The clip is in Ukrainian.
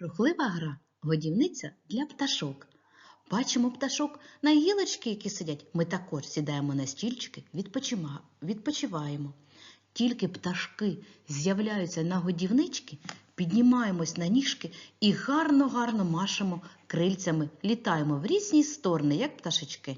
Рухлива гра годівниця для пташок. Бачимо пташок на гілочки, які сидять. Ми також сідаємо на стільчики, відпочиваємо. Тільки пташки з'являються на годівнички, піднімаємось на ніжки і гарно-гарно машемо крильцями, літаємо в різні сторони, як пташечки.